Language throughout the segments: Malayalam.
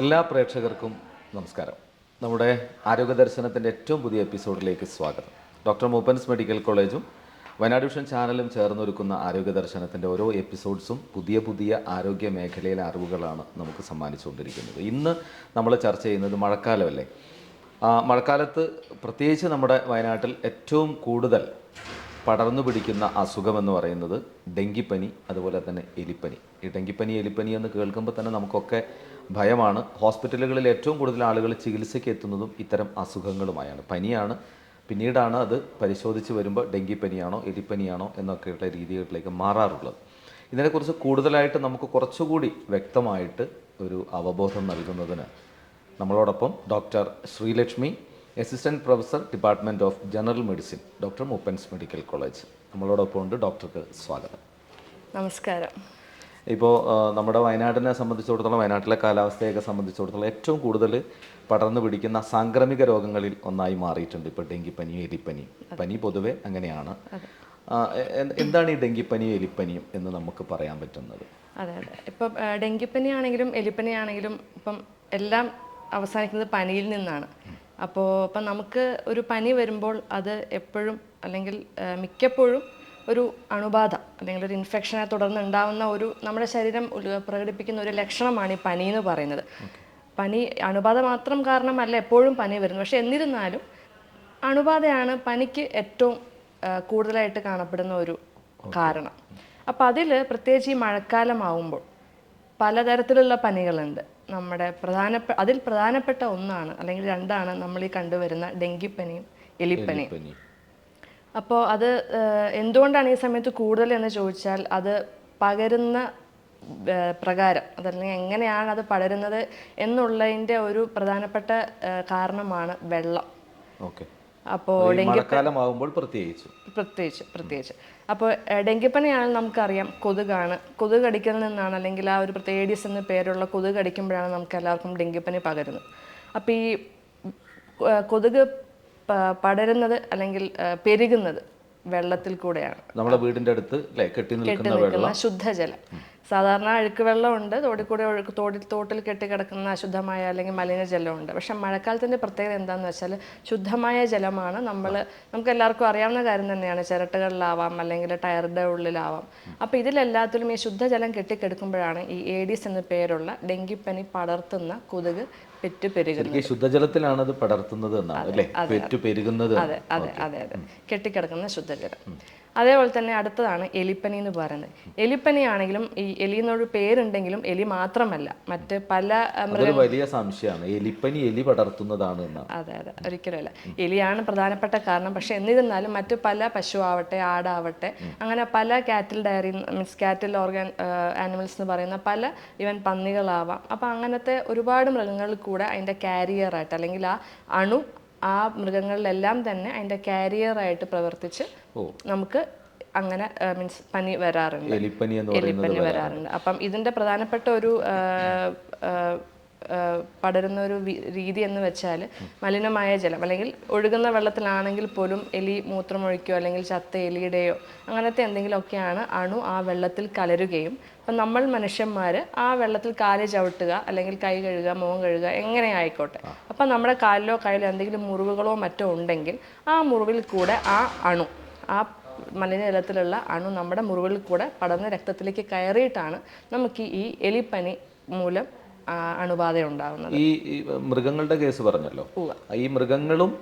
എല്ലാ പ്രേക്ഷകർക്കും നമസ്കാരം. നമ്മുടെ ആരോഗ്യ ദർശനത്തിന്റെ ഏറ്റവും പുതിയ എപ്പിസോഡിലേക്ക് സ്വാഗതം. ഡോക്ടർ മൂപ്പൻസ് മെഡിക്കൽ കോളേജും വയനാട് വിഷൻ ചാനലും ചേർന്നൊരുക്കുന്ന ആരോഗ്യ ദർശനത്തിന്റെ ഓരോ എപ്പിസോഡ്സും പുതിയ പുതിയ ആരോഗ്യ മേഖലയിലെ അറിവുകളാണ് നമുക്ക് സമ്മാനിച്ചുകൊണ്ടിരിക്കുന്നത്. ഇന്ന് നമ്മൾ ചർച്ച ചെയ്യുന്നത് മഴക്കാലമല്ലേ? മഴക്കാലത്ത് പ്രത്യേകിച്ച് നമ്മുടെ വയനാട്ടിൽ ഏറ്റവും കൂടുതൽ പടർന്നു പിടിക്കുന്ന അസുഖമെന്ന് പറയുന്നത് ഡെങ്കിപ്പനി അതുപോലെ തന്നെ എലിപ്പനി. ഈ ഡെങ്കിപ്പനി എലിപ്പനി എന്ന് കേൾക്കുമ്പോൾ തന്നെ നമുക്കൊക്കെ ഭയമാണ്. ഹോസ്പിറ്റലുകളിൽ ഏറ്റവും കൂടുതൽ ആളുകൾ ചികിത്സയ്ക്ക് എത്തുന്നതും ഇത്തരം അസുഖങ്ങളുമായാണ്. പനിയാണ്. പിന്നീടാണ് അത് പരിശോധിച്ച് വരുമ്പോൾ ഡെങ്കിപ്പനിയാണോ എലിപ്പനിയാണോ എന്നൊക്കെയുള്ള രീതികളിലേക്ക് മാറാറുള്ളത്. ഇതിനെക്കുറിച്ച് കൂടുതലായിട്ട് നമുക്ക് കുറച്ചുകൂടി വ്യക്തമായിട്ട് ഒരു അവബോധം നൽകുന്നതിന് നമ്മളോടൊപ്പം doctor Sreelakshmi assistant professor department of general medicine doctor Moopen's medical college. നമ്മളോടൊപ്പം ഉണ്ട് ഡോക്ടർക്ക് സ്വാഗതം. നമസ്കാരം. ഇപ്പോൾ നമ്മുടെ വയനാടിനെ സംബന്ധിച്ചിടത്തോളം വയനാട്ടിലെ കാലാവസ്ഥയൊക്കെ സംബന്ധിച്ചിടത്തോളം ഏറ്റവും കൂടുതൽ പടർന്നു പിടിക്കുന്ന സാംക്രമിക രോഗങ്ങളിൽ ഒന്നായി മാറിയിട്ടുണ്ട് ഇപ്പോൾ ഡെങ്കിപ്പനി എലിപ്പനി. പനി പൊതുവെ അങ്ങനെയാണ്. എന്താണ് ഈ ഡെങ്കിപ്പനിയും എലിപ്പനിയും എന്ന് നമുക്ക് പറയാൻ പറ്റുന്നത്? അതെ അതെ. ഇപ്പം ഡെങ്കിപ്പനി ആണെങ്കിലും എലിപ്പനി ആണെങ്കിലും ഇപ്പം എല്ലാം അവസാനിക്കുന്നത് പനിയിൽ നിന്നാണ്. അപ്പോൾ ഇപ്പം നമുക്ക് ഒരു പനി വരുമ്പോൾ അത് എപ്പോഴും അല്ലെങ്കിൽ മിക്കപ്പോഴും ഒരു അണുബാധ അല്ലെങ്കിൽ ഒരു ഇൻഫെക്ഷനെ തുടർന്ന് ഉണ്ടാവുന്ന ഒരു നമ്മുടെ ശരീരം പ്രകടിപ്പിക്കുന്ന ഒരു ലക്ഷണമാണ് ഈ പനി എന്ന് പറയുന്നത്. പനി അണുബാധ മാത്രം കാരണമല്ല എപ്പോഴും പനി വരുന്നത്. പക്ഷെ എന്നിരുന്നാലും അണുബാധയാണ് പനിക്ക് ഏറ്റവും കൂടുതലായിട്ട് കാണപ്പെടുന്ന ഒരു കാരണം. അപ്പം അതിൽ പ്രത്യേകിച്ച് ഈ മഴക്കാലമാവുമ്പോൾ പലതരത്തിലുള്ള പനികളുണ്ട്. നമ്മുടെ പ്രധാനപ്പെട്ട അതിൽ പ്രധാനപ്പെട്ട ഒന്നാണ് അല്ലെങ്കിൽ രണ്ടാണ് നമ്മൾ ഈ കണ്ടുവരുന്ന ഡെങ്കിപ്പനിയും എലിപ്പനിയും. പനി അപ്പോൾ അത് എന്തുകൊണ്ടാണ് ഈ സമയത്ത് കൂടുതൽ എന്ന് ചോദിച്ചാൽ അത് പകരുന്ന പ്രകാരം അതല്ലെങ്കിൽ എങ്ങനെയാണ് അത് പടരുന്നത് എന്നുള്ളതിന്റെ ഒരു പ്രധാനപ്പെട്ട കാരണമാണ് വെള്ളം. ഓക്കെ. അപ്പോൾ മഴക്കാലമാകുമ്പോൾ പ്രത്യേകിച്ച്. പ്രത്യേകിച്ച് പ്രത്യേകിച്ച്. അപ്പോൾ ഡെങ്കിപ്പനിയാണെങ്കിൽ നമുക്കറിയാം കൊതുകാണ്. കൊതുക് കടിക്കൽ നിന്നാണ് അല്ലെങ്കിൽ ആ ഒരു പ്രത്യേകിസ് എന്ന പേരുള്ള കൊതുക് കടിക്കുമ്പോഴാണ് നമുക്ക് എല്ലാവർക്കും ഡെങ്കിപ്പനി പകരുന്നത്. അപ്പോൾ ഈ കൊതുക് പടരുന്നത് അല്ലെങ്കിൽ പെരുകുന്നത് വെള്ളത്തിൽ കൂടെയാണ്. നമ്മുടെ വീടിന്റെ അടുത്ത് കെട്ടി നിൽക്കുന്ന വെള്ളം. ശുദ്ധജലം. സാധാരണ അഴുക്ക് വെള്ളമുണ്ട്. തോടിൽ കൂടെ ഒഴുക്ക് തോടിൽ തോട്ടിൽ കെട്ടി കിടക്കുന്ന അശുദ്ധമായ അല്ലെങ്കിൽ മലിനജലമുണ്ട് പക്ഷെ മഴക്കാലത്തിന്റെ പ്രത്യേകത എന്താണെന്ന് വെച്ചാൽ ശുദ്ധമായ ജലമാണ്. നമ്മൾ നമുക്ക് എല്ലാവർക്കും അറിയാവുന്ന കാര്യം തന്നെയാണ്. ചിരട്ടകളിലാവാം അല്ലെങ്കിൽ ടയറുടെ ഉള്ളിലാവാം. അപ്പോൾ ഇതിലെല്ലാത്തിലും ഈ ശുദ്ധജലം കെട്ടിക്കെടുക്കുമ്പോഴാണ് ഈ ഏഡീസ് എന്ന പേരുള്ള ഡെങ്കിപ്പനി പടർത്തുന്ന കൊതുക് പെറ്റ് പെരുകുന്നത് ശുദ്ധജലത്തിലാണ് അത് പടർത്തുന്നത് എന്നാണ് അല്ലേ? പെറ്റു പെരുകുന്നത് അതെ അതെ അതെ അതെ. കെട്ടിക്കിടക്കുന്ന ശുദ്ധജലം. അതേപോലെ തന്നെ അടുത്തതാണ് എലിപ്പനി എന്ന് പറയുന്നത്. എലിപ്പനി ആണെങ്കിലും ഈ എലി എന്നൊരു പേരുണ്ടെങ്കിലും എലി മാത്രമല്ല മറ്റ് പല വലിയ സംശയമാണ്. എലിപ്പനി എലി പടർത്തുന്നതാണ് അതെ അതെ. ഒരിക്കലുമല്ല എലിയാണ് പ്രധാനപ്പെട്ട കാരണം. പക്ഷെ എന്നിരുന്നാലും മറ്റ് പല പശു ആവട്ടെ ആടാവട്ടെ അങ്ങനെ പല cattle dairy means cattle organ animals എന്ന് പറയുന്ന പല ഇവൻ പന്നികളാവാം. അപ്പം അങ്ങനത്തെ ഒരുപാട് മൃഗങ്ങളിൽ കൂടെ അതിന്റെ കാരിയറായിട്ട് അല്ലെങ്കിൽ ആ അണു ആ മൃഗങ്ങളിലെല്ലാം തന്നെ അതിന്റെ കാരിയറായിട്ട് പ്രവർത്തിച്ച് നമുക്ക് അങ്ങനെ മീൻസ് പനി വരാറുണ്ട്. എലിപ്പനി വരാറുണ്ട്. അപ്പം ഇതിന്റെ പ്രധാനപ്പെട്ട ഒരു പടരുന്ന ഒരു രീതി എന്ന് വെച്ചാൽ മലിനമായ ജലം. അല്ലെങ്കിൽ ഒഴുകുന്ന വെള്ളത്തിലാണെങ്കിൽ പോലും എലി മൂത്രമൊഴിക്കുകയോ അല്ലെങ്കിൽ ചത്ത എലിയുടെയോ അങ്ങനത്തെ എന്തെങ്കിലുമൊക്കെയാണ് അണു ആ വെള്ളത്തിൽ കലരുകയും. അപ്പം നമ്മൾ മനുഷ്യന്മാർ ആ വെള്ളത്തിൽ കാൽ ചവിട്ടുക അല്ലെങ്കിൽ കൈ കഴുകുക മുഖം കഴുകുക എങ്ങനെ ആയിക്കോട്ടെ. അപ്പം നമ്മുടെ കാലിലോ കൈയിലോ എന്തെങ്കിലും മുറിവുകളോ മറ്റോ ഉണ്ടെങ്കിൽ ആ മുറിവിൽ കൂടെ ആ അണു ആ മലിനജലത്തിലുള്ള അണു നമ്മുടെ മുറിവിൽ കൂടെ പടർന്ന് രക്തത്തിലേക്ക് കയറിയിട്ടാണ് നമുക്ക് ഈ എലിപ്പനി മൂലം അണുബാധ ഉണ്ടാകുന്നത് ഈ മൃഗങ്ങളുടെ കേസ് പറഞ്ഞല്ലോ. ഈ മൃഗങ്ങളും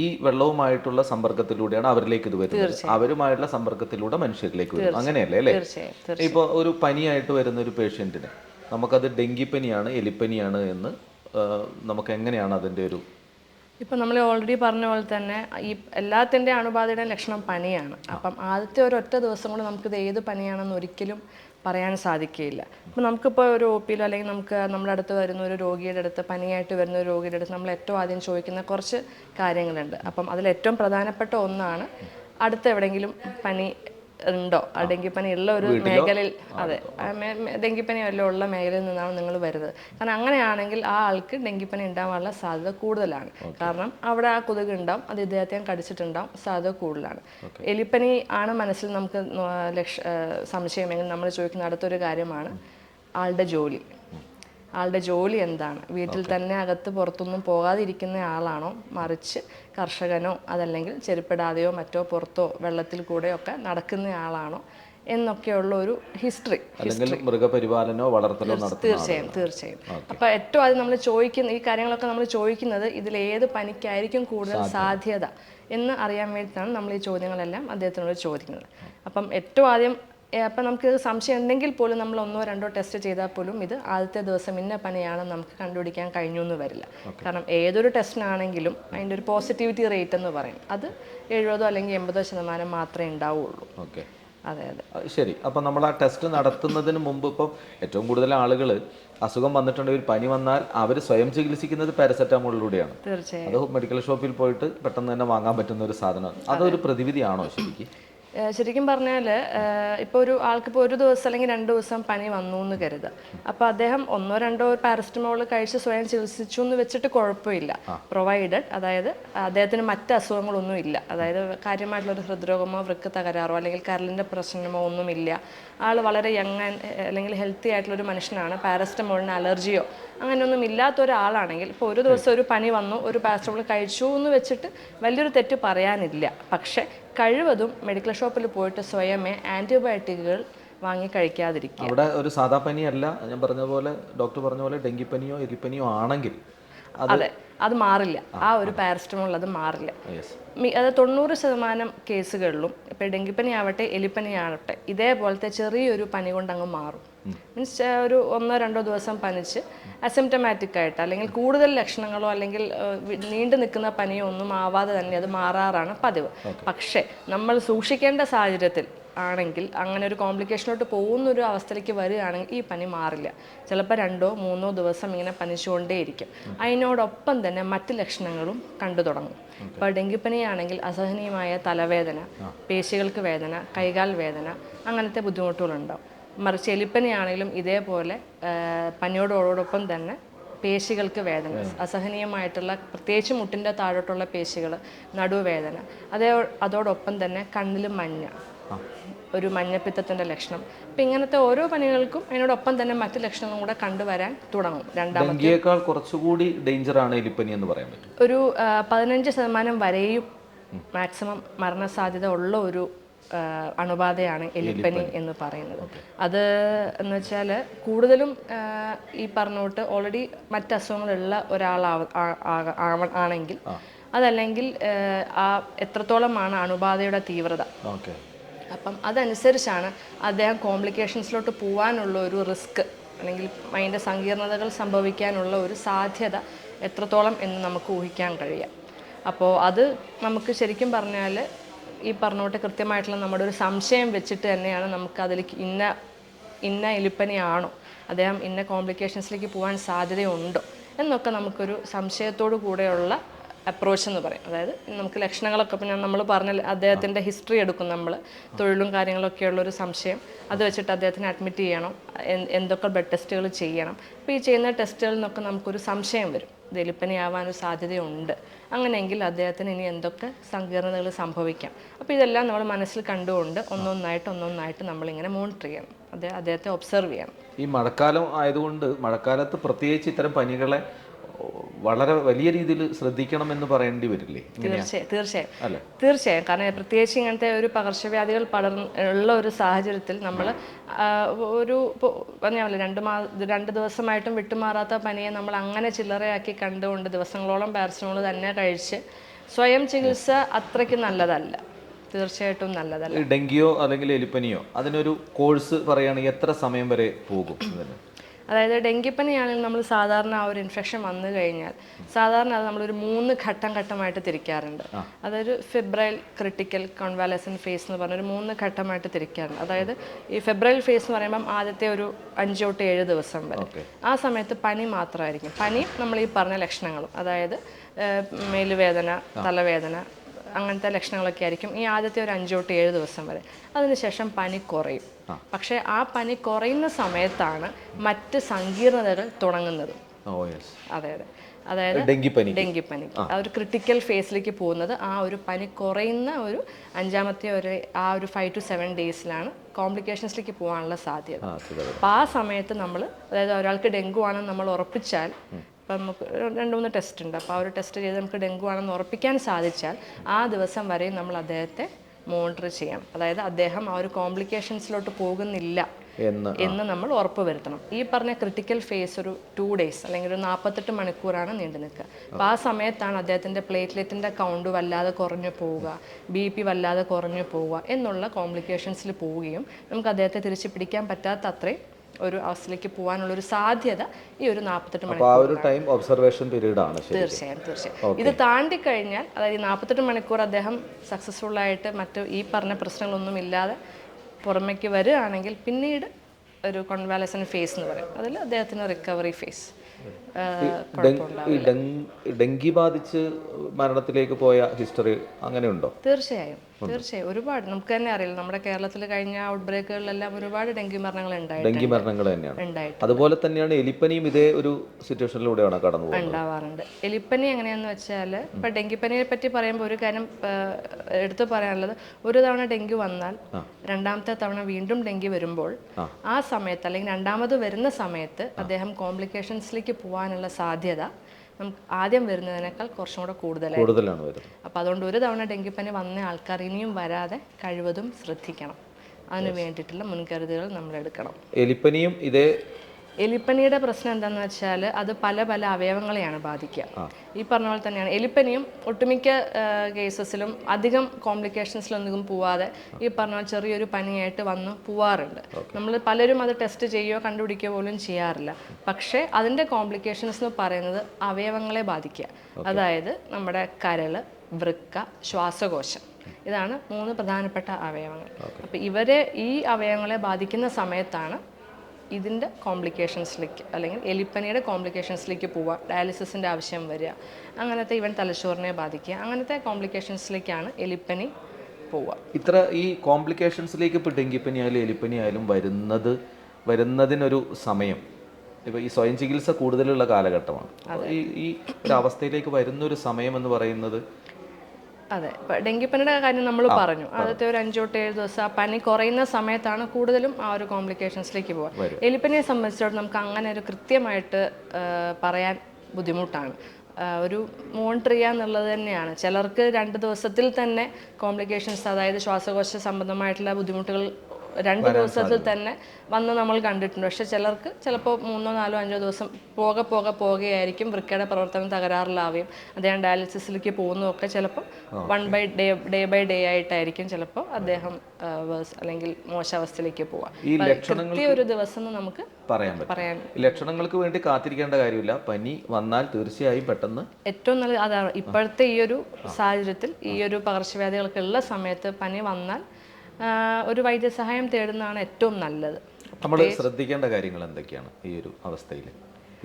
ഈ വെള്ളവുമായിട്ടുള്ള സമ്പർക്കത്തിലൂടെയാണ് അവരിലേക്ക് ഇത് വരുന്നത്. അവരുമായിട്ടുള്ള സമ്പർക്കത്തിലൂടെ മനുഷ്യരിലേക്ക് വരുന്നത്. അങ്ങനെയല്ലേ അല്ലേ? ഇപ്പൊ ഇപ്പോൾ ഒരു പനിയായിട്ട് വരുന്ന ഒരു പേഷ്യന്റിന് നമുക്കത് ഡെങ്കിപ്പനിയാണ് എലിപ്പനിയാണ് എന്ന് നമുക്ക് എങ്ങനെയാണ് അതിന്റെ ഒരു ഇപ്പം നമ്മൾ ഓൾറെഡി പറഞ്ഞ പോലെ തന്നെ ഈ എല്ലാത്തിന്റെ അണുബാധയുടെ ലക്ഷണം പനിയാണ്. അപ്പം ആദ്യത്തെ ഒരു ഒറ്റ ദിവസം കൊണ്ട് നമുക്കിത് ഏത് പനിയാണെന്ന് ഒരിക്കലും പറയാൻ സാധിക്കുകയില്ല. അപ്പം നമുക്കിപ്പോൾ ഒരു ഒ പിയിലോ അല്ലെങ്കിൽ നമുക്ക് നമ്മുടെ അടുത്ത് വരുന്ന ഒരു രോഗിയുടെ അടുത്ത് പനിയായിട്ട് വരുന്ന ഒരു രോഗിയുടെ അടുത്ത് നമ്മൾ ഏറ്റവും ആദ്യം ചോദിക്കുന്ന കുറച്ച് കാര്യങ്ങളുണ്ട്. അപ്പം അതിൽ ഏറ്റവും പ്രധാനപ്പെട്ട ഒന്നാണ് അടുത്ത് എവിടെയെങ്കിലും പനി ഉണ്ടോ? ആ. ഡെങ്കിപ്പനി ഉള്ള ഒരു മേഖലയിൽ അതെ. ഡെങ്കിപ്പനി വല്ലതും ഉള്ള മേഖലയിൽ നിന്നാണ് നിങ്ങൾ വരുന്നത്. കാരണം അങ്ങനെയാണെങ്കിൽ ആ ആൾക്ക് ഡെങ്കിപ്പനി ഉണ്ടാവാനുള്ള സാധ്യത കൂടുതലാണ്. കാരണം അവിടെ ആ കൊതുക് ഉണ്ടാവും അത് ഇദ്ദേഹത്തെ കടിച്ചിട്ടുണ്ടാവും സാധ്യത കൂടുതലാണ്. എലിപ്പനി ആണ് മനസ്സിൽ നമുക്ക് ലക്ഷ സംശയമെങ്കിൽ നമ്മൾ ചോദിക്കുന്ന അടുത്തൊരു കാര്യമാണ് ആളുടെ ജോലി. ആളുടെ ജോലി എന്താണ്? വീട്ടിൽ തന്നെ അകത്ത് പുറത്തൊന്നും പോകാതിരിക്കുന്ന ആളാണോ? മറിച്ച് കർഷകനോ അതല്ലെങ്കിൽ ചെരുപ്പിടാതെയോ മറ്റോ പുറത്തോ വെള്ളത്തിൽ കൂടെയോ ഒക്കെ നടക്കുന്ന ആളാണോ? എന്നൊക്കെയുള്ള ഒരു ഹിസ്റ്ററി. മൃഗപരിപാലനോ വളർത്തലോ തീർച്ചയായും തീർച്ചയായും. അപ്പൊ ഏറ്റവും ആദ്യം നമ്മൾ ചോദിക്കുന്ന ഈ കാര്യങ്ങളൊക്കെ നമ്മൾ ചോദിക്കുന്നത് ഇതിൽ ഏത് പനിക്കായിരിക്കും കൂടുതൽ സാധ്യത എന്ന് അറിയാൻ വേണ്ടിയിട്ടാണ് നമ്മൾ ഈ ചോദ്യങ്ങളെല്ലാം അദ്ദേഹത്തിനോട് ചോദിക്കുന്നത്. അപ്പം ഏറ്റവും ആദ്യം അപ്പം നമുക്ക് സംശയം ഉണ്ടെങ്കിൽ പോലും നമ്മൾ ഒന്നോ രണ്ടോ ടെസ്റ്റ് ചെയ്താൽ പോലും ഇത് ആദ്യത്തെ ദിവസം ഇന്ന പനിയാണെന്ന് നമുക്ക് കണ്ടുപിടിക്കാൻ കഴിഞ്ഞു എന്ന് വരില്ല കാരണം ഏതൊരു ടെസ്റ്റിനാണെങ്കിലും അതിന്റെ ഒരു പോസിറ്റിവിറ്റി റേറ്റ് എന്ന് പറയും. അത് എഴുപതോ അല്ലെങ്കിൽ എൺപതോ ശതമാനം മാത്രമേ ഉണ്ടാവുള്ളൂ. ഓക്കെ. അതെ അതെ. ശരി. അപ്പം നമ്മൾ ആ ടെസ്റ്റ് നടത്തുന്നതിന് മുമ്പ് ഇപ്പം ഏറ്റവും കൂടുതൽ ആളുകൾ അസുഖം വന്നിട്ടുണ്ടെങ്കിൽ ഒരു പനി വന്നാൽ അവർ സ്വയം ചികിത്സിക്കുന്നത് പാരസെറ്റാമോളിലൂടെയാണ്. തീർച്ചയായും. അത് മെഡിക്കൽ ഷോപ്പിൽ പോയിട്ട് പെട്ടെന്ന് തന്നെ വാങ്ങാൻ പറ്റുന്ന ഒരു സാധനം അതൊരു പ്രതിവിധിയാണോ ശരിക്കും? ശരിക്കും പറഞ്ഞാൽ ഇപ്പോൾ ഒരു ആൾക്കിപ്പോൾ ഒരു ദിവസം അല്ലെങ്കിൽ രണ്ട് ദിവസം പനി വന്നു എന്ന് കരുതുക അപ്പോൾ അദ്ദേഹം ഒന്നോ രണ്ടോ പാരസ്റ്റമോൾ കഴിച്ച് സ്വയം ചികിത്സിച്ചു എന്ന് വെച്ചിട്ട് കുഴപ്പമില്ല. പ്രൊവൈഡഡ്. അതായത് അദ്ദേഹത്തിന് മറ്റ് അസുഖങ്ങളൊന്നും ഇല്ല. അതായത് കാര്യമായിട്ടുള്ള ഒരു ഹൃദ്രോഗമോ വൃക്ക് തകരാറോ അല്ലെങ്കിൽ കരളിന്റെ പ്രശ്നമോ ഒന്നുമില്ല. ആൾ വളരെ യങ് ആൻഡ് അല്ലെങ്കിൽ ഹെൽത്തി ആയിട്ടുള്ള ഒരു മനുഷ്യനാണ്. പാരസ്റ്റമോളിന് അലർജിയോ അങ്ങനെയൊന്നും ഇല്ലാത്ത ഒരാളാണെങ്കിൽ ഇപ്പോൾ ഒരു ദിവസം ഒരു പനി വന്നു ഒരു പാരസ്റ്റമോൾ കഴിച്ചു എന്ന് വെച്ചിട്ട് വലിയൊരു തെറ്റ് പറയാനില്ല. പക്ഷേ കഴിവതും മെഡിക്കൽ ഷോപ്പിൽ പോയിട്ട് സ്വയമേ ആന്റിബയോട്ടിക്കുകൾ വാങ്ങി കഴിക്കാതിരിക്കുക. അവിടെ ഒരു സാധാ പനിയല്ല ഞാൻ പറഞ്ഞ പോലെ ഡോക്ടർ പറഞ്ഞ പോലെ ഡെങ്കിപ്പനിയോ എലിപ്പനിയോ ആണെങ്കിൽ അതെ അത് മാറില്ല. ആ ഒരു പാരസ്റ്റമോൾ അത് മാറില്ല. അത് തൊണ്ണൂറ് ശതമാനം കേസുകളിലും ഇപ്പോൾ ഡെങ്കിപ്പനി ആവട്ടെ എലിപ്പനി ആവട്ടെ ഇതേപോലത്തെ ചെറിയൊരു പനി കൊണ്ട് അങ്ങ് മാറും മീൻസ് ഒരു ഒന്നോ രണ്ടോ ദിവസം പനിച്ച് അസിംറ്റമാറ്റിക് ആയിട്ട് അല്ലെങ്കിൽ കൂടുതൽ ലക്ഷണങ്ങളോ അല്ലെങ്കിൽ നീണ്ടു നിൽക്കുന്ന പനിയോ ഒന്നും ആവാതെ തന്നെ അത് മാറാറാണ് പതിവ്. പക്ഷേ നമ്മൾ സൂക്ഷിക്കേണ്ട സാഹചര്യത്തിൽ ആണെങ്കിൽ അങ്ങനെ ഒരു കോംപ്ലിക്കേഷനോട്ട് പോകുന്ന ഒരു അവസ്ഥയിലേക്ക് വരികയാണെങ്കിൽ ഈ പനി മാറില്ല. ചിലപ്പോൾ രണ്ടോ മൂന്നോ ദിവസം ഇങ്ങനെ പനിച്ചുകൊണ്ടേയിരിക്കും. അതിനോടൊപ്പം തന്നെ മറ്റ് ലക്ഷണങ്ങളും കണ്ടു തുടങ്ങും. ഇപ്പോൾ ഡെങ്കിപ്പനിയാണെങ്കിൽ അസഹനീയമായ തലവേദന പേശികൾക്ക് വേദന കൈകാൽ വേദന അങ്ങനത്തെ ബുദ്ധിമുട്ടുകളുണ്ടാവും. മറിച്ച് എലിപ്പനിയാണെങ്കിലും ഇതേപോലെ പനിയോടോടൊപ്പം തന്നെ പേശികൾക്ക് വേദന അസഹനീയമായിട്ടുള്ള പ്രത്യേകിച്ച് മുട്ടിന്റെ താഴോട്ടുള്ള പേശികൾ നടുവേദന. അതേ അതോടൊപ്പം തന്നെ കണ്ണിൽ മഞ്ഞ ഒരു മഞ്ഞപ്പിത്തത്തിന്റെ ലക്ഷണം. അപ്പം ഇങ്ങനത്തെ ഓരോ പനികൾക്കും അതിനോടൊപ്പം തന്നെ മറ്റ് ലക്ഷണങ്ങളും കൂടെ കണ്ടുവരാൻ തുടങ്ങും. രണ്ടാമത്തേക്കാൾ കുറച്ചുകൂടി ഡേഞ്ചറാണ് എലിപ്പനി എന്ന് പറയാൻ പറ്റും. ഒരു പതിനഞ്ച് ശതമാനം വരെയും മാക്സിമം മരണസാധ്യത ഉള്ള ഒരു അണുബാധയാണ് എലിപ്പനി എന്ന് പറയുന്നത്. അത് എന്ന് വെച്ചാൽ കൂടുതലും ഈ പറഞ്ഞോട്ട് ഓൾറെഡി മറ്റ് അസുഖങ്ങളുള്ള ഒരാളാവ ആണെങ്കിൽ അതല്ലെങ്കിൽ ആ, എത്രത്തോളമാണ് അണുബാധയുടെ തീവ്രത. അപ്പം അതനുസരിച്ചാണ് അദ്ദേഹം കോംപ്ലിക്കേഷൻസിലോട്ട് പോകാനുള്ള ഒരു റിസ്ക് അല്ലെങ്കിൽ അതിന്റെ സങ്കീർണതകൾ സംഭവിക്കാനുള്ള ഒരു സാധ്യത എത്രത്തോളം എന്ന് നമുക്ക് ഊഹിക്കാൻ കഴിയാം. അപ്പോൾ അത് നമുക്ക് ശരിക്കും പറഞ്ഞാൽ ഈ പറഞ്ഞോട്ട് കൃത്യമായിട്ടുള്ള നമ്മുടെ ഒരു സംശയം വെച്ചിട്ട് തന്നെയാണ് നമുക്ക് അതിൽ ഇന്ന ഇന്ന എലിപ്പനിയാണോ അദ്ദേഹം ഇന്ന കോംപ്ലിക്കേഷൻസിലേക്ക് പോകാൻ സാധ്യതയുണ്ടോ എന്നൊക്കെ നമുക്കൊരു സംശയത്തോടു കൂടെയുള്ള അപ്രോച്ച് എന്ന് പറയും. അതായത് നമുക്ക് ലക്ഷണങ്ങളൊക്കെ ഇപ്പം ഞാൻ നമ്മൾ പറഞ്ഞ അദ്ദേഹത്തിന്റെ ഹിസ്റ്ററി എടുക്കും നമ്മൾ. തൊഴിലും കാര്യങ്ങളൊക്കെ ഉള്ള ഒരു സംശയം. അത് വെച്ചിട്ട് അദ്ദേഹത്തിനെ അഡ്മിറ്റ് ചെയ്യണം. എന്തൊക്കെ ബ്ലഡ് ടെസ്റ്റുകൾ ചെയ്യണം. അപ്പോൾ ഈ ചെയ്യുന്ന ടെസ്റ്റുകളിൽ നിന്നൊക്കെ നമുക്കൊരു സംശയം വരും. ഇത് എലിപ്പനി ആവാനൊരു സാധ്യതയുണ്ട്. അങ്ങനെയെങ്കിൽ അദ്ദേഹത്തിന് ഇനി എന്തൊക്കെ സങ്കീർണതകൾ സംഭവിക്കാം. അപ്പോൾ ഇതെല്ലാം നമ്മൾ മനസ്സിൽ കണ്ടുകൊണ്ട് ഒന്നൊന്നായിട്ട് ഒന്നൊന്നായിട്ട് നമ്മളിങ്ങനെ മോണിറ്റർ ചെയ്യണം. അദ്ദേഹം അദ്ദേഹത്തെ ഒബ്സർവ് ചെയ്യണം. ഈ മഴക്കാലം ആയതുകൊണ്ട് മഴക്കാലത്ത് പ്രത്യേകിച്ച് ഇത്തരം പനികളെ വളരെ വലിയ രീതിയിൽ ശ്രദ്ധിക്കണം എന്ന് പറയേണ്ടി വരില്ലേ? തീർച്ചയായും തീർച്ചയായും? തീർച്ചയായും. കാരണം പ്രത്യേകിച്ച് ഇങ്ങനത്തെ ഒരു പകർച്ചവ്യാധികൾ പടർന്ന് ഉള്ള ഒരു സാഹചര്യത്തിൽ നമ്മൾ ഒരു പറഞ്ഞാൽ രണ്ട് മാ രണ്ട് ദിവസമായിട്ടും വിട്ടുമാറാത്ത പനിയെ നമ്മൾ അങ്ങനെ ചില്ലറയാക്കി കണ്ടുകൊണ്ട് ദിവസങ്ങളോളം പാരസമോൾ തന്നെ കഴിച്ച് സ്വയം ചികിത്സ അത്രയ്ക്ക് നല്ലതല്ല. തീർച്ചയായിട്ടും നല്ലതല്ല. ഡെങ്കിയോ അല്ലെങ്കിൽ എലിപ്പനിയോ അതിനൊരു കോഴ്സ് പറയുകയാണെങ്കിൽ എത്ര സമയം വരെ പോകും അതായത് ഡെങ്കിപ്പനിയാണെങ്കിൽ നമ്മൾ സാധാരണ ആ ഒരു ഇൻഫെക്ഷൻ വന്നു കഴിഞ്ഞാൽ സാധാരണ അത് നമ്മളൊരു മൂന്ന് ഘട്ടം ഘട്ടമായിട്ട് തിരിക്കാറുണ്ട്. അതൊരു ഫെബ്രൈൽ ക്രിട്ടിക്കൽ കോൺവാലസൻ ഫേസ് എന്ന് പറഞ്ഞ ഒരു മൂന്ന് ഘട്ടമായിട്ട് തിരിക്കാറുണ്ട്. അതായത് ഈ ഫെബ്രൈൽ ഫേസ് എന്ന് പറയുമ്പം ആദ്യത്തെ ഒരു അഞ്ച് തൊട്ട് ഏഴ് ദിവസം വരെ. ആ സമയത്ത് പനി മാത്രമായിരിക്കും. പനി നമ്മൾ ഈ പറഞ്ഞ ലക്ഷണങ്ങളും അതായത് മേലുവേദന തലവേദന അങ്ങനത്തെ ലക്ഷണങ്ങളൊക്കെ ആയിരിക്കും ഈ ആദ്യത്തെ ഒരു അഞ്ച് തൊട്ട് ഏഴ് ദിവസം വരെ. അതിനുശേഷം പനി കുറയും. പക്ഷേ ആ പനി കുറയുന്ന സമയത്താണ് മറ്റ് സങ്കീർണതകൾ തുടങ്ങുന്നത്. അതെ അതെ. അതായത് ഡെങ്കിപ്പനി ഡെങ്കിപ്പനി ആ. ഒരു ക്രിട്ടിക്കൽ ഫേസിലേക്ക് പോകുന്നത് ആ ഒരു പനി കുറയുന്ന ഒരു അഞ്ചാമത്തെ ഒരു ആ ഒരു ഫൈവ് ടു സെവൻ ഡേയ്സിലാണ് കോംപ്ലിക്കേഷൻസിലേക്ക് പോകാനുള്ള സാധ്യത. അപ്പോൾ ആ സമയത്ത് നമ്മൾ അതായത് ഒരാൾക്ക് ഡെങ്കു ആണെന്ന് നമ്മൾ ഉറപ്പിച്ചാൽ ഇപ്പം നമുക്ക് രണ്ട് മൂന്ന് ടെസ്റ്റ് ഉണ്ട്. അപ്പോൾ ആ ഒരു ടെസ്റ്റ് ചെയ്ത് നമുക്ക് ഡെങ്കു ആണെന്ന് ഉറപ്പിക്കാൻ സാധിച്ചാൽ ആ ദിവസം വരെയും നമ്മൾ അദ്ദേഹത്തെ മോണിറ്റർ ചെയ്യാം അതായത് അദ്ദേഹം ആ ഒരു കോംപ്ലിക്കേഷൻസിലോട്ട് പോകുന്നില്ല എന്ന് എന്ന് നമ്മൾ ഉറപ്പ് വരുത്തണം. ഈ പറഞ്ഞ ക്രിട്ടിക്കൽ ഫേസ് ഒരു ടു ഡേയ്സ് അല്ലെങ്കിൽ ഒരു നാൽപ്പത്തെട്ട് മണിക്കൂറാണ് നീണ്ടു നിൽക്കുക. അപ്പോൾ ആ സമയത്താണ് അദ്ദേഹത്തിന്റെ പ്ലേറ്റ്ലെറ്റിന്റെ കൗണ്ട് വല്ലാതെ കുറഞ്ഞു പോവുക ബി പി വല്ലാതെ കുറഞ്ഞു പോവുക എന്നുള്ള കോംപ്ലിക്കേഷൻസിൽ പോവുകയും നമുക്ക് അദ്ദേഹത്തെ തിരിച്ച് പിടിക്കാൻ പറ്റാത്ത അത്രയും ഒരു അവസ്ഥയിലേക്ക് പോകാനുള്ള ഒരു സാധ്യത ഈ ഒരു നാൽപ്പത്തെട്ട് മണിക്കൂർ ആ ഒരു ടൈം ഒബ്സർവേഷൻ പീരീഡ് ആണ് തീർച്ചയായും തീർച്ചയായും. ഇത് താണ്ടി കഴിഞ്ഞാൽ അതായത് ഈ നാൽപ്പത്തെട്ട് മണിക്കൂർ അദ്ദേഹം സക്സസ്ഫുൾ ആയിട്ട് മറ്റ് ഈ പറഞ്ഞ പ്രശ്നങ്ങളൊന്നും ഇല്ലാതെ പുറമേക്ക് വരികയാണെങ്കിൽ പിന്നീട് ഒരു കോൺവാലസൻ ഫേസ് എന്ന് പറയും. അതിൽ അദ്ദേഹത്തിന് റിക്കവറി ഫേസ് ഡെങ്കി ബാധിച്ച് മരണത്തിലേക്ക് പോയ ഹിസ്റ്ററി അങ്ങനെയുണ്ടോ? തീർച്ചയായും. തീർച്ചയായും. ഒരുപാട്. നമുക്ക് തന്നെ അറിയില്ല. നമ്മുടെ കേരളത്തിൽ കഴിഞ്ഞ ഔട്ട് ബ്രേക്കുകളിലെല്ലാം ഒരുപാട് ഡെങ്കി മരണങ്ങൾ ഡെങ്കി മരണങ്ങൾ തന്നെയാണ്. അതുപോലെ തന്നെയാണ് എലിപ്പനിയും ഇതേ ഒരു സിറ്റുവേഷനിലൂടെയാണ് കടന്നു ഉണ്ടാവാറുണ്ട്. എലിപ്പനി എങ്ങനെയാന്ന് വെച്ചാൽ ഇപ്പൊ ഡെങ്കിപ്പനിയെ പറ്റി പറയുമ്പോൾ ഒരു കാര്യം എടുത്തു പറയാനുള്ളത് ഒരു തവണ ഡെങ്കി വന്നാൽ രണ്ടാമത്തെ തവണ വീണ്ടും ഡെങ്കി വരുമ്പോൾ ആ. സമയത്ത് അല്ലെങ്കിൽ രണ്ടാമത് വരുന്ന സമയത്ത് അദ്ദേഹം കോംപ്ലിക്കേഷൻസിലേക്ക് പോകാനുള്ള സാധ്യത നമുക്ക് ആദ്യം വരുന്നതിനേക്കാൾ കുറച്ചും കൂടെ കൂടുതലായി. കൂടുതലാണ് വരുന്നത്. അപ്പോൾ അതുകൊണ്ട് ഒരു തവണ ഡെങ്കിപ്പനി വന്ന ആൾക്കാർ ഇനിയും വരാതെ കഴിവതും ശ്രദ്ധിക്കണം. അതിന് വേണ്ടിയിട്ടുള്ള മുൻകരുതലുകൾ നമ്മൾ എടുക്കണം എലിപ്പനിയും ഇതേ എലിപ്പനിയുടെ പ്രശ്നം എന്താണെന്ന് വെച്ചാൽ അത് പല പല അവയവങ്ങളെയാണ് ബാധിക്കുക. ഈ പറഞ്ഞ പോലെ തന്നെയാണ്. എലിപ്പനിയും ഒട്ടുമിക്ക കേസസിലും അധികം കോംപ്ലിക്കേഷൻസിലൊന്നും പോവാതെ ഈ പറഞ്ഞ പോലെ ചെറിയൊരു പനിയായിട്ട് വന്ന് പോവാറുണ്ട്. നമ്മൾ പലരും അത് ടെസ്റ്റ് ചെയ്യുകയോ കണ്ടുപിടിക്കുകയോ പോലും ചെയ്യാറില്ല. പക്ഷേ അതിന്റെ കോംപ്ലിക്കേഷൻസ് എന്ന് പറയുന്നത് അവയവങ്ങളെ ബാധിക്കുക. അതായത് നമ്മുടെ കരൾ വൃക്ക ശ്വാസകോശം. ഇതാണ് മൂന്ന് പ്രധാനപ്പെട്ട അവയവങ്ങൾ. അപ്പോൾ ഇവരെ ഈ അവയവങ്ങളെ ബാധിക്കുന്ന സമയത്താണ് ഇതിന്റെ കോംപ്ലിക്കേഷൻസിലേക്ക് അല്ലെങ്കിൽ എലിപ്പനിയുടെ കോംപ്ലിക്കേഷൻസിലേക്ക് പോവുക ഡയാലിസിസിന്റെ ആവശ്യം വരിക അങ്ങനത്തെ ഇവൻ തലച്ചോറിനെ ബാധിക്കുക അങ്ങനത്തെ കോംപ്ലിക്കേഷൻസിലേക്കാണ് എലിപ്പനി പോവുക. ഇത്ര ഈ കോംപ്ലിക്കേഷൻസിലേക്ക് ഇപ്പോൾ ഡെങ്കിപ്പനി ആയാലും എലിപ്പനി ആയാലും വരുന്നത് വരുന്നതിനൊരു സമയം. ഇപ്പോൾ ഈ സ്വയം ചികിത്സ കൂടുതലുള്ള കാലഘട്ടമാണ്. ഈ ഈ ഒരു അവസ്ഥയിലേക്ക് വരുന്നൊരു സമയം എന്ന് പറയുന്നത് അതെ. ഡെങ്കിപ്പനിയുടെ കാര്യം നമ്മൾ പറഞ്ഞു. ആദ്യത്തെ ഒരു അഞ്ചോ തൊട്ട് ഏഴ് ദിവസം ആ പനി കുറയുന്ന സമയത്താണ് കൂടുതലും ആ ഒരു കോംപ്ലിക്കേഷൻസിലേക്ക് പോവുക. എലിപ്പനിയെ സംബന്ധിച്ചിടത്തോളം നമുക്ക് അങ്ങനെ ഒരു കൃത്യമായിട്ട് പറയാൻ ബുദ്ധിമുട്ടാണ്. ഒരു മോണിറ്റർ ചെയ്യുക എന്നുള്ളത് തന്നെയാണ്. ചിലർക്ക് രണ്ട് ദിവസത്തിൽ തന്നെ കോംപ്ലിക്കേഷൻസ് അതായത് ശ്വാസകോശ സംബന്ധമായിട്ടുള്ള ബുദ്ധിമുട്ടുകൾ രണ്ട് ദിവസത്തിൽ തന്നെ വന്ന് നമ്മൾ കണ്ടിട്ടുണ്ട്. പക്ഷെ ചിലർക്ക് ചിലപ്പോൾ മൂന്നോ നാലോ അഞ്ചോ ദിവസം പോകെ പോകെ പോകുകയായിരിക്കും. വൃക്കയുടെ പ്രവർത്തനം തകരാറിലാവുകയും അദ്ദേഹം ഡയാലിസിസിലേക്ക് പോകുന്നതൊക്കെ ചിലപ്പോൾ one by day day by day ആയിട്ടായിരിക്കും ചിലപ്പോൾ അദ്ദേഹം അല്ലെങ്കിൽ മോശാവസ്ഥയിലേക്ക് പോവാം കൃത്യ ഒരു ദിവസം നമുക്ക് പറയാൻ പറയാൻ ലക്ഷണങ്ങൾക്ക് വേണ്ടി കാത്തിരിക്കേണ്ട കാര്യമില്ല. പനി വന്നാൽ തീർച്ചയായും പെട്ടെന്ന് ഏറ്റവും നല്ല അതാണ് ഇപ്പോഴത്തെ ഈ ഒരു സാഹചര്യത്തിൽ ഈ ഒരു പകർച്ചവ്യാധികൾക്കുള്ള സമയത്ത് പനി വന്നാൽ ഒരു വൈദ്യസഹായം തേടുന്നതാണ് ഏറ്റവും നല്ലത്. നമ്മൾ ശ്രദ്ധിക്കേണ്ട കാര്യങ്ങൾ എന്തൊക്കെയാണ് ഈ ഒരു അവസ്ഥയിൽ?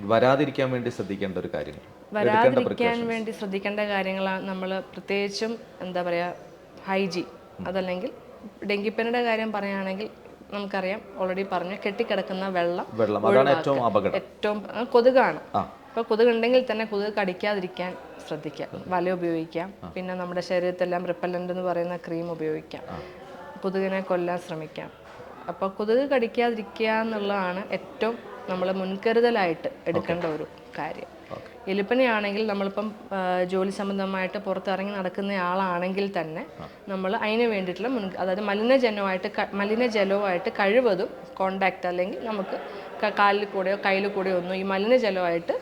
വരാതിരിക്കാൻ വേണ്ടി ശ്രദ്ധിക്കേണ്ട ഒരു കാര്യങ്ങൾ. വരാതിരിക്കാൻ വേണ്ടി ശ്രദ്ധിക്കേണ്ട കാര്യങ്ങളാണ് നമ്മൾ പ്രത്യേകിച്ചും എന്താ പറയുക ഹൈജീൻ അതല്ലെങ്കിൽ ഡെങ്കിപ്പനിയുടെ കാര്യം പറയുകയാണെങ്കിൽ നമുക്കറിയാം ഓൾറെഡി പറഞ്ഞു കെട്ടിക്കിടക്കുന്ന വെള്ളം വെള്ളം. അതാണ് ഏറ്റവും അപകടം. ഏറ്റവും കൊതുകാണ്. ഇപ്പൊ അപ്പോൾ കൊതുക് ഉണ്ടെങ്കിൽ തന്നെ കൊതുക് കടിക്കാതിരിക്കാൻ ശ്രദ്ധിക്കാം വല ഉപയോഗിക്കാം. പിന്നെ നമ്മുടെ ശരീരത്തെല്ലാം റിപ്പല്ലന്റ് എന്ന് പറയുന്ന ക്രീം ഉപയോഗിക്കാം. കൊതുകിനെ കൊല്ലാൻ ശ്രമിക്കാം. അപ്പോൾ കൊതുക് കടിക്കാതിരിക്കുക എന്നുള്ളതാണ് ഏറ്റവും നമ്മൾ മുൻകരുതലായിട്ട് എടുക്കേണ്ട ഒരു കാര്യം. എലിപ്പനിയാണെങ്കിൽ നമ്മളിപ്പം ജോലി സംബന്ധമായിട്ട് പുറത്തിറങ്ങി നടക്കുന്ന ആളാണെങ്കിൽ തന്നെ നമ്മൾ അതിന് വേണ്ടിയിട്ടുള്ള മുൻ അതായത് മലിനജലമായിട്ട് മലിനജലവുമായിട്ട് കഴിവതും കോണ്ടാക്റ്റ് അല്ലെങ്കിൽ നമുക്ക് കാലിൽ കൂടെയോ കയ്യിൽ കൂടെയോ ഒന്നും ഈ മലിനജലമായിട്ട്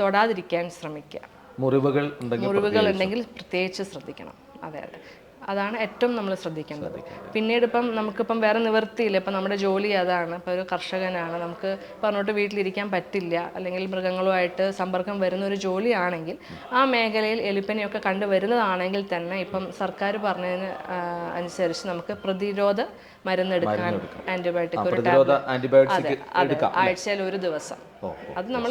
തൊടാതിരിക്കാൻ ശ്രമിക്കുക. മുറിവുകൾ മുറിവുകൾ ഉണ്ടെങ്കിൽ പ്രത്യേകിച്ച് ശ്രദ്ധിക്കണം. അതെ അതെ. അതാണ് ഏറ്റവും നമ്മൾ ശ്രദ്ധിക്കേണ്ടത്. പിന്നീട് ഇപ്പം നമുക്കിപ്പം വേറെ നിവൃത്തിയില്ല. ഇപ്പം നമ്മുടെ ജോലി അതാണ്. ഇപ്പം ഒരു കർഷകനാണ്. നമുക്ക് പറഞ്ഞോട്ട് വീട്ടിലിരിക്കാൻ പറ്റില്ല. അല്ലെങ്കിൽ മൃഗങ്ങളുമായിട്ട് സമ്പർക്കം വരുന്ന ഒരു ജോലിയാണെങ്കിൽ ആ മേഖലയിൽ എലിപ്പനിയൊക്കെ കണ്ടുവരുന്നതാണെങ്കിൽ തന്നെ ഇപ്പം സർക്കാർ പറഞ്ഞതിന് അനുസരിച്ച് നമുക്ക് പ്രതിരോധ മരുന്നെടുക്കാൻ ആന്റിബയോട്ടിക് ഒരു ആഴ്ചയിൽ ഒരു ദിവസം. അത് നമ്മൾ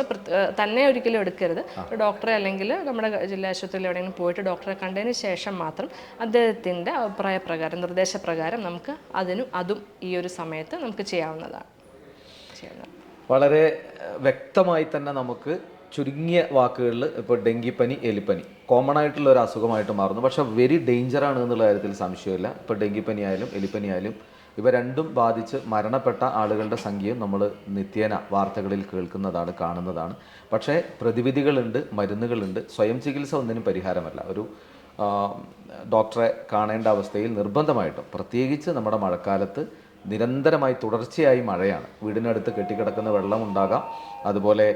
തന്നെ ഒരിക്കലും എടുക്കരുത്. ഡോക്ടറെ അല്ലെങ്കിൽ നമ്മുടെ ജില്ലാ ആശുപത്രിയിൽ എവിടെയെങ്കിലും പോയിട്ട് ഡോക്ടറെ കണ്ടതിന് ശേഷം മാത്രം അദ്ദേഹത്തിന്റെ അഭിപ്രായ പ്രകാരം നിർദ്ദേശപ്രകാരം നമുക്ക് അതിനും അതും ഈ ഒരു സമയത്ത് നമുക്ക് ചെയ്യാവുന്നതാണ്. ചെയ്യാവുന്നതാണ്. വളരെ വ്യക്തമായി തന്നെ നമുക്ക് ചുരുങ്ങിയ വാക്കുകളിൽ ഇപ്പോൾ ഡെങ്കിപ്പനി എലിപ്പനി കോമൺ ആയിട്ടുള്ള ഒരു അസുഖമായിട്ട് മാറുന്നു. പക്ഷേ വെരി ഡേഞ്ചറാണ് എന്നുള്ള കാര്യത്തിൽ സംശയമില്ല. ഇപ്പോൾ ഡെങ്കിപ്പനി ആയാലും എലിപ്പനി ആയാലും ഇവ രണ്ടും ബാധിച്ച് മരണപ്പെട്ട ആളുകളുടെ സംഖ്യയും നമ്മൾ നിത്യേന വാർത്തകളിൽ കേൾക്കുന്നതാണ് കാണുന്നതാണ്. പക്ഷേ പ്രതിവിധികളുണ്ട് മരുന്നുകളുണ്ട്. സ്വയം ചികിത്സ ഒന്നിനും പരിഹാരമല്ല. ഒരു ഡോക്ടറെ കാണേണ്ട അവസ്ഥയിൽ നിർബന്ധമായിട്ടും പ്രത്യേകിച്ച് നമ്മുടെ മഴക്കാലത്ത് നിരന്തരമായി തുടർച്ചയായി മഴയാണ്. വീടിനടുത്ത് കെട്ടിക്കിടക്കുന്ന വെള്ളം ഉണ്ടാകാം. അതുപോലെ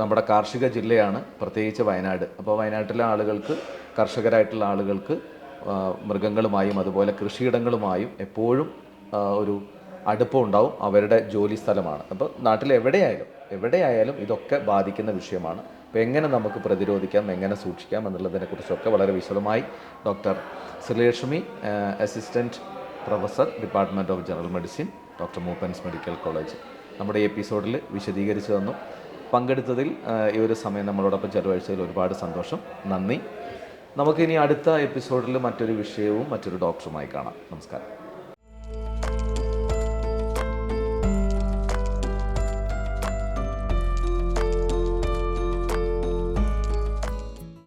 നമ്മുടെ കാർഷിക ജില്ലയാണ് പ്രത്യേകിച്ച് വയനാട്. അപ്പോൾ വയനാട്ടിലെ ആളുകൾക്ക് കർഷകരായിട്ടുള്ള ആളുകൾക്ക് മൃഗങ്ങളുമായും അതുപോലെ കൃഷിയിടങ്ങളുമായും എപ്പോഴും ഒരു അടുപ്പം ഉണ്ടാവും അവരുടെ ജോലി സ്ഥലമാണ്. അപ്പോൾ നാട്ടിൽ എവിടെയായാലും എവിടെയായാലും ഇതൊക്കെ ബാധിക്കുന്ന വിഷയമാണ്. അപ്പോൾ എങ്ങനെ നമുക്ക് പ്രതിരോധിക്കാം എങ്ങനെ സൂക്ഷിക്കാം എന്നുള്ളതിനെക്കുറിച്ചൊക്കെ വളരെ വിശദമായി doctor Sreelakshmi assistant professor department of general medicine doctor Moopen's medical college. നമ്മുടെ എപ്പിസോഡിൽ വിശദീകരിച്ചു തന്നു. പങ്കെടുത്തതിൽ ഈ ഒരു സമയം നമ്മളോടൊപ്പം ചെലവഴിച്ചതിൽ ഒരുപാട് സന്തോഷം. നന്ദി. നമുക്കിനി അടുത്ത എപ്പിസോഡിൽ മറ്റൊരു വിഷയവും മറ്റൊരു ഡോക്ടറുമായി കാണാം. നമസ്കാരം.